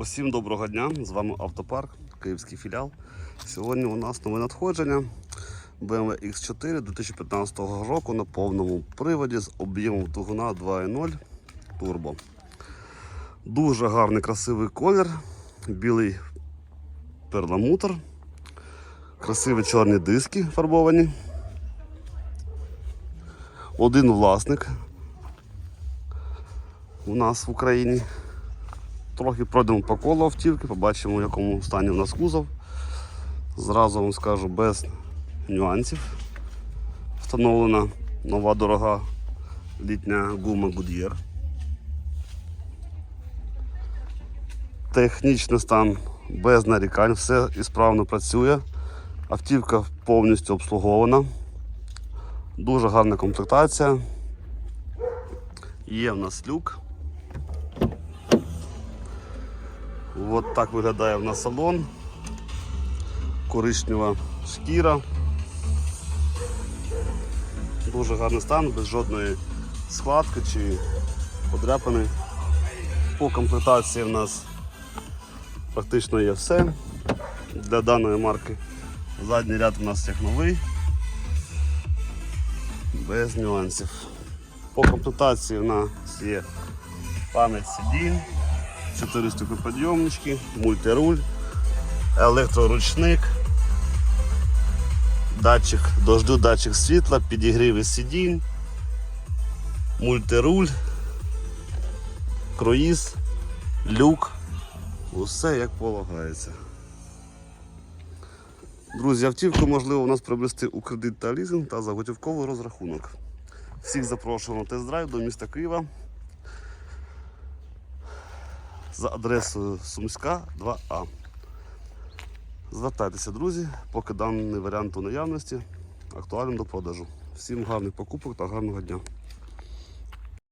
Усім доброго дня! З вами Автопарк, Київський філіал. Сьогодні у нас нове надходження BMW X4 2015 року на повному приводі з об'ємом двигуна 2.0 турбо. Дуже гарний красивий колір, білий перламутр, красиві чорні диски фарбовані. Один власник у нас в Україні. Трохи пройдемо по колу автівки, побачимо, в якому стані у нас кузов. Зразу вам скажу без нюансів. Встановлена нова дорога літня гума Goodyear. Технічний стан без нарікань, все ісправно працює. Автівка повністю обслугована. Дуже гарна комплектація. Є в нас люк. От так виглядає в нас салон. Коричнева шкіра. Дуже гарний стан, без жодної схватки чи подряпини. По комплектації в нас практично є все. Для даної марки задній ряд у нас як новий. Без нюансів. По комплектації у нас є пам'ять сидінь. 4 стеклоподйомнички, мультируль, електроручник, датчик дождю, датчик світла, підігріви сидінь, мультируль, круїз, люк. Усе як полагається. Друзі, автівку можливо у нас приобрести у кредит та лізинг та за готівковий розрахунок. Всіх запрошуємо на тест-драйв до міста Києва за адресою Сумська 2А. Звертайтеся, друзі, поки даний варіант у наявності актуальний до продажу. Всім гарних покупок та гарного дня.